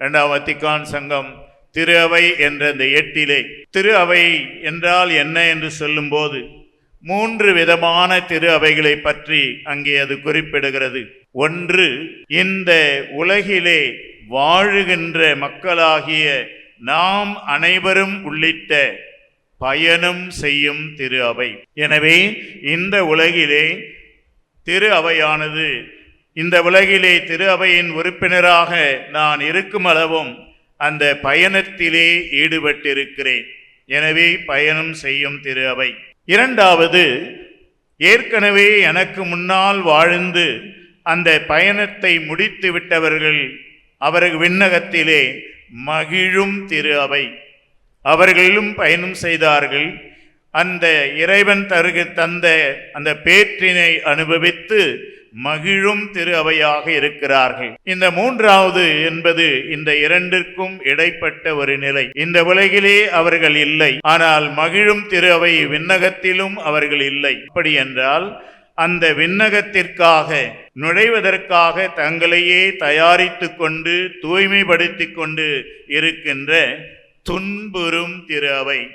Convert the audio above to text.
இரண்டாம் வத்திக்கான் சங்கம் திரு அவை என்ற இந்த எட்டிலே. திரு அவை என்றால் என்ன என்று சொல்லும்போது மூன்று விதமான திரு அவைகளை பற்றி அங்கே அது குறிப்பிடுகிறது. ஒன்று இந்த உலகிலே வாழுகின்ற மக்களாகிய நாம் அனைவரும் உள்ளிட்ட பயணம் செய்யும் திரு அவை. எனவே இந்த உலகிலே திரு அவையானது இந்த உலகிலே திரு அவையின் உறுப்பினராக நான் இருக்கும் அளவும் அந்த பயணத்திலே ஈடுபட்டிருக்கிறேன். எனவே பயணம் செய்யும் திரு அவை. இரண்டாவது ஏற்கனவே எனக்கு முன்னால் வாழ்ந்து அந்த பயணத்தை முடித்து விட்டவர்கள் அவர்கள் விண்ணகத்திலே மகிழும் திரு அவை. அவர்களும் பயணம் செய்தார்கள். அந்த இறைவன் தருக தந்த அந்த பேற்றினை அனுபவித்து மகிழும் திரு அவையாக இருக்கிறார்கள். இந்த மூன்றாவது என்பது இந்த இரண்டிற்கும் இடைப்பட்ட ஒரு நிலை. இந்த உலகிலே அவர்கள் இல்லை. ஆனால் மகிழும் திரு அவை விண்ணகத்திலும் அவர்கள் இல்லை. அப்படி என்றால் அந்த விண்ணகத்திற்காக நுழைவதற்காக தங்களையே தயாரித்து கொண்டு தூய்மைப்படுத்தி கொண்டு இருக்கின்ற துன்புறும் திரு அவை.